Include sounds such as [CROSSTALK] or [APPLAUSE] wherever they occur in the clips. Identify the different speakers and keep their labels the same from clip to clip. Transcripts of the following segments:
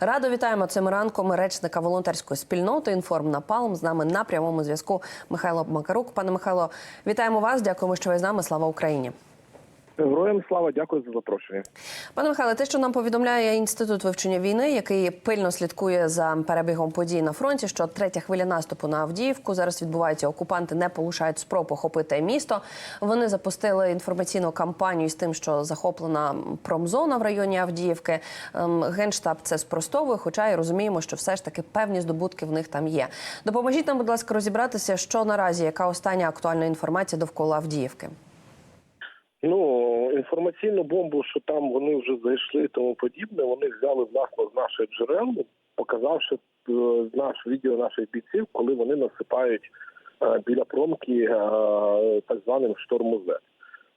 Speaker 1: Радо вітаємо цим ранком речника волонтерської спільноти Інформ Напалм. З нами на прямому зв'язку Михайло Макарук. Пане Михайло, вітаємо вас. Дякуємо, що ви з нами. Слава Україні.
Speaker 2: Героям слава, дякую за запрошення.
Speaker 1: Пане Михайле, те, що нам повідомляє інститут вивчення війни, який пильно слідкує за перебігом подій на фронті, що третя хвиля наступу на Авдіївку зараз відбувається. Окупанти не полишають спроб охопити місто. Вони запустили інформаційну кампанію з тим, що захоплена промзона в районі Авдіївки. Ем, Генштаб це спростовує, хоча і розуміємо, що все ж таки певні здобутки в них там є. Допоможіть нам, будь ласка, розібратися, що наразі яка остання актуальна інформація довкола Авдіївки.
Speaker 2: Ну інформаційну бомбу, що там вони вже зайшли, і тому подібне. Вони взяли власно з наших джерел, показавши е, наш відео наших бійців, коли вони насипають е, біля промки е, так званим шторму З.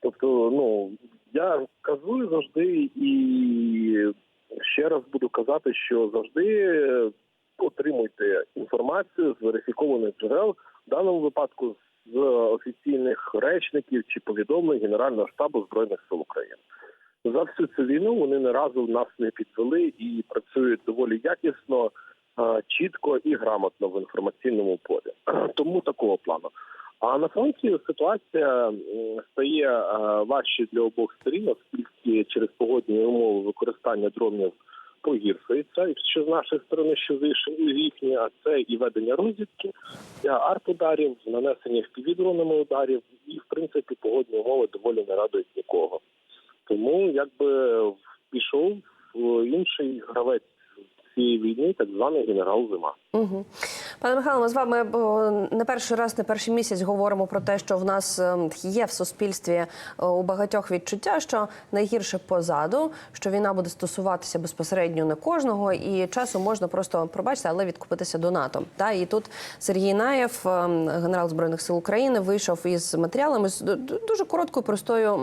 Speaker 2: Тобто, ну я казую завжди і ще раз буду казати, що завжди отримуйте інформацію з верифікованих джерел в даному випадку з офіційних речників чи повідомлень Генерального штабу збройних сил України. За всю цю війну вони не разу нас не підвели і працюють доволі якісно, е, чітко і грамотно в інформаційному полі. [CLEARS THROAT] Тому такого плану. А на фронті ситуація стає е, важче для обох сторін, оскільки через погодні умови використання дронів погіршується, і що з нашої сторони, що з їхні, а це і ведення розвідки, арт-ударів, нанесення впівдронами ударів, і в принципі погодні умови доволі не радують нікого. Тому якби пішов в інший гравець цієї війни, так званий генерал Зима.
Speaker 1: Угу. Пане Михайло, ми з вами не перший раз, не перший місяць говоримо про те, що в нас ем, є в суспільстві е, у багатьох відчуття, що найгірше позаду, що війна буде стосуватися безпосередньо не кожного, і часу можна просто пробачити, але відкупитися до НАТО. Та і тут Сергій Наєв, генерал збройних сил України, вийшов із матеріалами з ду- ду- дуже короткою простою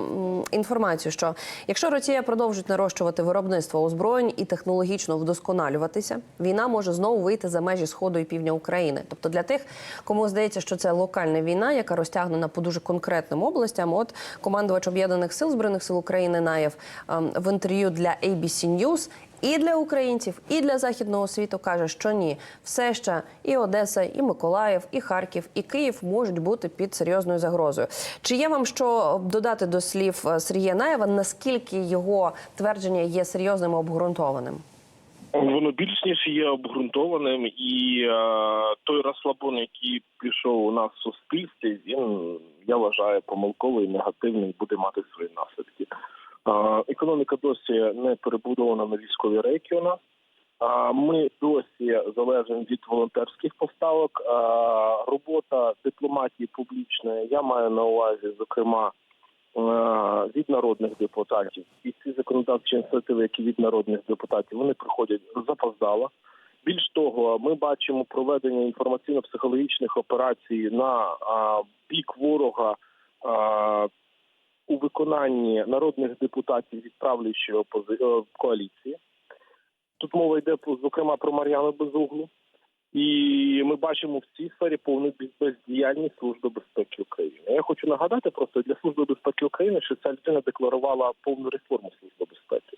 Speaker 1: інформацією, що якщо Росія продовжить нарощувати виробництво озброєнь і технологічно вдосконалюватися, війна може знову вийти за межі сходу і півдня України. Тобто для тих, кому здається, що це локальна війна, яка розтягнена по дуже конкретним областям. От командувач об'єднаних сил збройних сил України Наєв ем, в інтерв'ю для ABC News і для українців, і для західного світу каже, що ні, все ще і Одеса, і Миколаїв, і Харків, і Київ можуть бути під серйозною загрозою. Чи є вам що додати до слів е, Сергія Наєва? Наскільки його твердження є серйозним і обґрунтованим?
Speaker 2: Воно більш ніж є обґрунтованим, і е, той розслабон, який пішов у нас в суспільстві, він я вважаю помилковий, негативний, буде мати свої наслідки. Е, економіка досі не перебудована на військові рейки. У нас а ми досі залежимо від волонтерських поставок. Е, робота дипломатії публічної я маю на увазі, зокрема. Е, Від народних депутатів і ці законодавчі ініціативи, які від народних депутатів, вони приходять запоздало. Більш того, ми бачимо проведення інформаційно-психологічних операцій на бік ворога у виконанні народних депутатів від правлячої опози... е, коаліції. Тут мова йде зокрема про Мар'яну Безуглу. І ми бачимо в цій сфері повну без- бездіяльність Служби безпеки України. Я хочу нагадати просто для Служби безпеки України, що ця людина декларувала повну реформу Служби безпеки.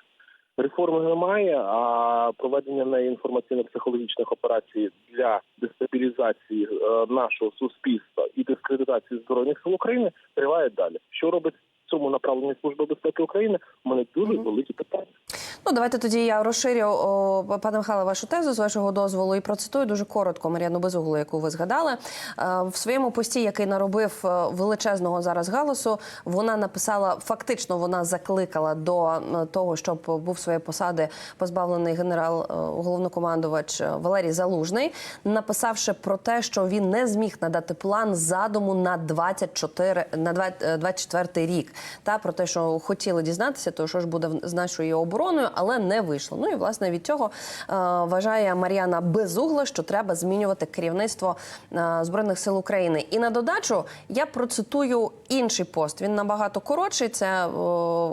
Speaker 2: Реформи немає, а проведення неї інформаційно-психологічних операцій для дестабілізації е, нашого суспільства і дискредитації збройних сил України триває далі. Що робить в цьому направленні Служба безпеки України? У мене дуже великі питання.
Speaker 1: Ну, давайте тоді я розширю о, пане Михайло, вашу тезу з вашого дозволу і процитую дуже коротко Мар'яну Безуглу, яку ви згадали. Е, В своєму пості, який наробив е, величезного зараз галасу, вона написала фактично, вона закликала до е, того, щоб був своєї посади позбавлений генерал головнокомандувач Валерій Залужний, написавши про те, що він не зміг надати план задуму на 24, на 24 рік. Та про те, що хотіли дізнатися, то що ж буде з нашою обороною, але не вийшло. Ну і власне від цього е, вважає Мар'яна Безугла, що треба змінювати керівництво е, збройних сил України. І на додачу я процитую інший пост. Він набагато коротший. Це е,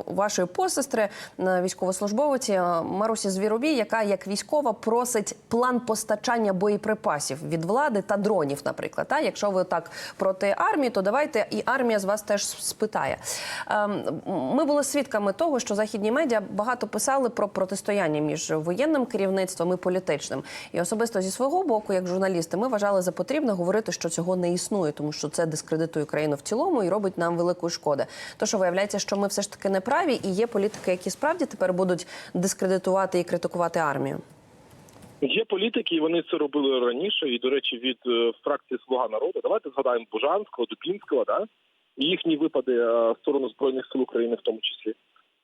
Speaker 1: вашої посестри, військовослужбовиці Марусі Звіробій, яка як військова просить план постачання боєприпасів від влади та дронів, наприклад. Та якщо ви так проти армії, то давайте і армія з вас теж спитає. Ем, Ми були свідками того, що західні медіа багато писали про протистояння між воєнним керівництвом і політичним. І особисто зі свого боку, як журналісти, ми вважали за потрібне говорити, що цього не існує, тому що це дискредитує країну в цілому і робить нам велику шкоду. То що виявляється, що ми все ж таки не праві, і є політики, які справді тепер будуть дискредитувати і критикувати армію.
Speaker 2: Є політики, і вони це робили раніше. І, до речі, від е, фракції Слуга народу. Давайте згадаємо Бужанського, Дубінського, да? І їхні випади е, в сторону збройних сил України, в тому числі.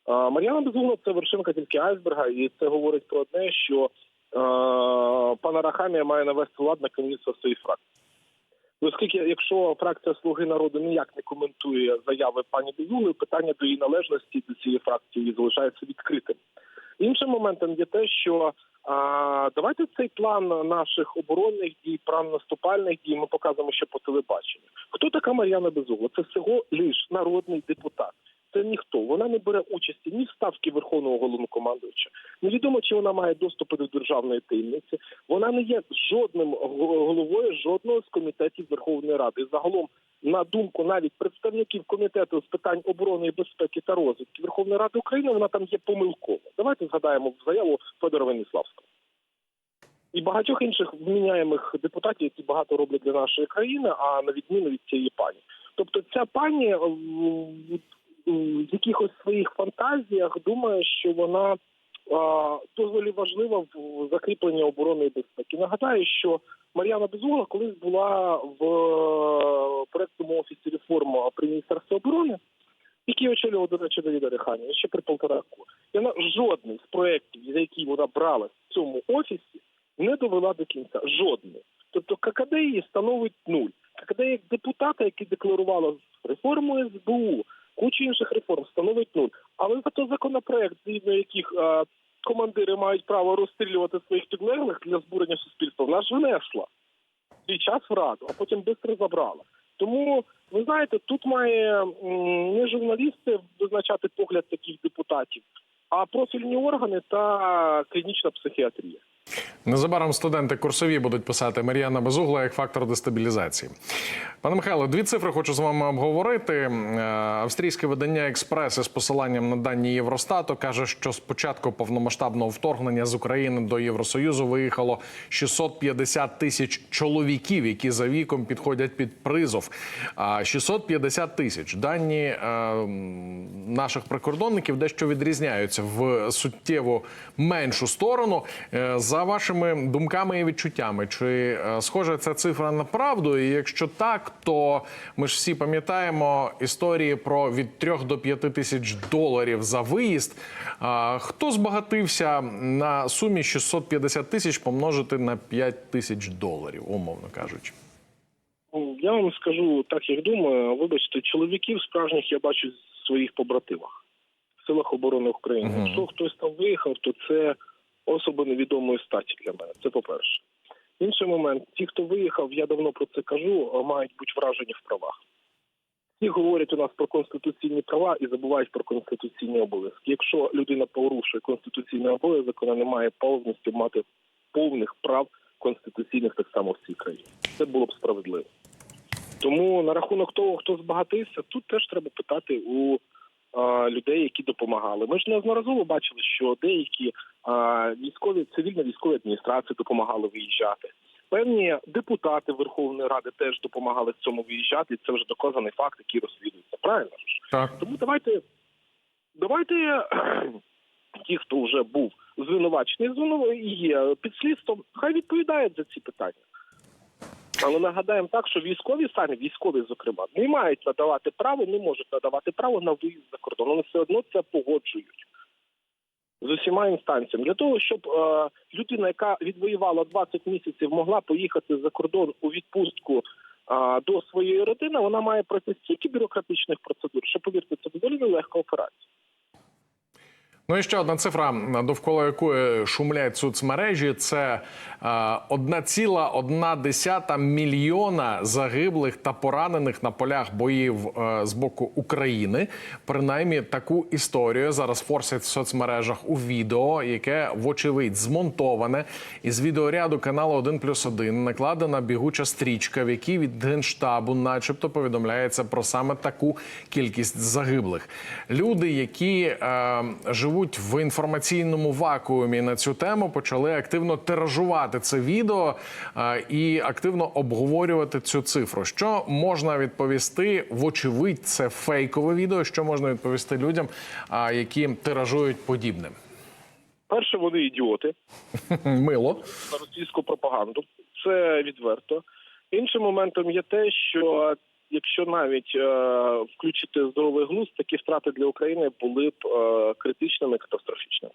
Speaker 2: Мар'яна Безугла це вершинка тільки айсберга, і це говорить про одне, що е, пана Рахамія має навести лад на керівництво своїх фракції. Ну, Оскільки, якщо фракція Слуги народу ніяк не коментує заяви пані Безугли, питання до її належності до цієї фракції залишається відкритим. Іншим моментом є те, що давайте цей план наших оборонних дій, план наступальних дій ми показуємо ще по телебаченню. Хто така Мар'яна Безугла? Це всього лиш народний депутат. Це ніхто. Вона не бере участі ні в ставці Верховного головнокомандуюча. Невідомо, чи вона має доступи до державної таємниці. Вона не є жодним головою жодного з комітетів Верховної Ради. Загалом, на думку навіть представників комітету з питань оборони безпеки та розвідки Верховної Ради України, вона там є помилкова. Давайте згадаємо заяву Федора Веніславського. І багатьох інших вміняємих депутатів, які багато роблять для нашої країни, а на відміну від цієї пані. Тобто, ця пані е, в- якихось своїх фантазіях думає, що вона доволі важлива в закріпленні оборони і безпеки. Нагадаю, що Мар'яна Безугла колись була в е, проектному офісі реформ при міністерстві оборони, який очолював, до речі, Давіда Реханіна ще при полтора року. І вона жодний з проєктів, за які вона брала в цьому офісі, не довела до кінця. Жодний. Тобто ККД її становить нуль. ККД як депутата, який декларувала реформу СБУ, кучу інших реформ, становить нуль. Але зато законопроект, згідно яких е, командири мають право розстрілювати своїх підлеглих для збурення суспільства, вона ж внесла свій час в раду, а потім швидко забрала. Тому ви знаєте, тут має не журналісти визначати погляд таких депутатів, а профільні органи та клінічна психіатрія.
Speaker 3: Незабаром студенти курсові будуть писати Мар'яна Безугла як фактор дестабілізації. Пане Михайло, дві цифри хочу з вами обговорити. Е, Австрійське видання Експрес із посиланням на дані Євростату каже, що з початку повномасштабного вторгнення з України до Євросоюзу виїхало 650 тисяч чоловіків, які за віком підходять під призов. А 650 тисяч дані е, наших прикордонників дещо відрізняються в суттєво меншу сторону. Е, За вашими думками і відчуттями, чи е, схожа ця цифра на правду? І якщо так, то ми ж всі пам'ятаємо історії про від 3 до 5 тисяч доларів за виїзд. Хто збагатився на сумі 650 тисяч помножити на 5 тисяч доларів, умовно кажучи?
Speaker 2: Я вам скажу так, як думаю. Вибачте, чоловіків справжніх я бачу в своїх побратимах в силах оборони України. Якщо хтось там виїхав, то це особи невідомої статі для мене. Це по-перше. Інший момент, ті, хто виїхав, я давно про це кажу, мають бути вражені в правах. Всі говорять у нас про конституційні права і забувають про конституційні обов'язки. Якщо людина порушує конституційний обов'язок, вона не має повністю мати повних прав конституційних так само в цій країні. Це було б справедливо. Тому на рахунок того, хто збагатився, тут теж треба питати у а, людей, які допомагали. Ми ж неодноразово бачили, що деякі військові цивільно-військові адміністрації допомагали виїжджати. Певні депутати Верховної Ради теж допомагали в цьому виїжджати, і це вже доказаний факт, який розслідується. Правильно ж?
Speaker 3: Так.
Speaker 2: Тому давайте, давайте [CLEARS THROAT] ті, хто вже був звинувачений є під слідством, хай відповідають за ці питання. Але нагадаємо так, що військові самі, військові, зокрема, не мають надавати право, не можуть надавати право на виїзд за кордон. Вони все одно це погоджують з усіма інстанціями для того, щоб е, людина, яка відвоювала 20 місяців, могла поїхати за кордон у відпустку е, до своєї родини, вона має пройти стільки бюрократичних процедур, що повірте, це доволі нелегка операція.
Speaker 3: Ну і ще одна цифра, довкола якої шумлять соцмережі, це е, 1,1 мільйона загиблих та поранених на полях боїв е, з боку України. Принаймні таку історію зараз форсять в соцмережах у відео, яке вочевидь змонтоване. Із відеоряду каналу 1 плюс 1 накладена бігуча стрічка, в якій від генштабу, начебто, повідомляється про саме таку кількість загиблих. Люди, які е, живуть в інформаційному вакуумі на цю тему, почали активно тиражувати це відео е, і активно обговорювати цю цифру. Що можна відповісти? Вочевидь, це фейкове відео. Що можна відповісти людям, е, які тиражують подібне?
Speaker 2: Перше, вони ідіоти. [LAUGHS]
Speaker 3: Мило.
Speaker 2: на російську пропаганду. Це відверто. Іншим моментом є те, що якщо навіть е, включити здоровий глузд, такі втрати для України були б е, критичними, катастрофічними.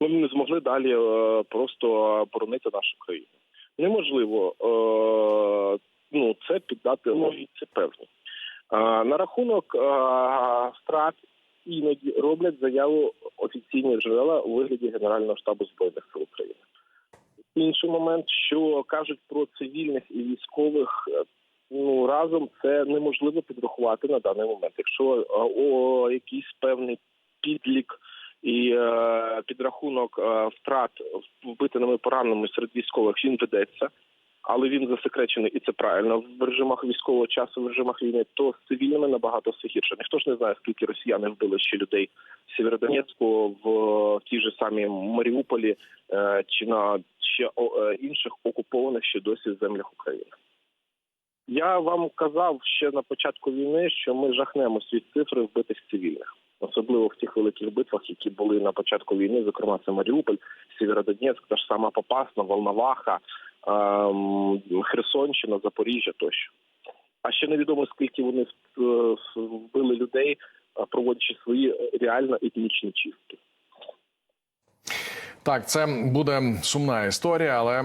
Speaker 2: Ми б не змогли далі е, просто боронити нашу країну. Неможливо е, ну, це піддати логіці певні. Е, на рахунок е, втрат іноді роблять заяву офіційні джерела у вигляді Генерального штабу збройних сил України. Інший момент, що кажуть про цивільних і військових, ну разом це неможливо підрахувати на даний момент. Якщо е, о якийсь певний підлік і е, підрахунок е, втрат вбитими пораненими серед військових він ведеться, але він засекречений, і це правильно в режимах військового часу, в режимах війни, то з цивільними набагато все гірше. Ніхто ж не знає, скільки росіяни вбили ще людей в Сєвєродонецьку, в, тій же самій Маріуполі е, чи на ще е, інших окупованих ще досі землях України. Я вам казав ще на початку війни, що ми жахнемось від цифри вбитих цивільних, особливо в тих великих битвах, які були на початку війни, зокрема це Маріуполь, Сєвєродонецьк, та ж сама Попасна, Волноваха, ем, Херсонщина, Запоріжжя тощо. А ще невідомо скільки вони е, вбили людей, е, проводячи свої реально етнічні чистки.
Speaker 3: Так, це буде сумна історія, але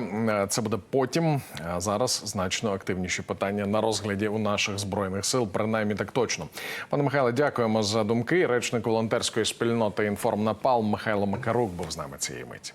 Speaker 3: це буде потім. А Зараз значно активніші питання на розгляді у наших збройних сил, принаймні так точно. Пане Михайле, дякуємо за думки. Речник волонтерської спільноти «Інформнапал» Михайло Макарук був з нами цієї миті.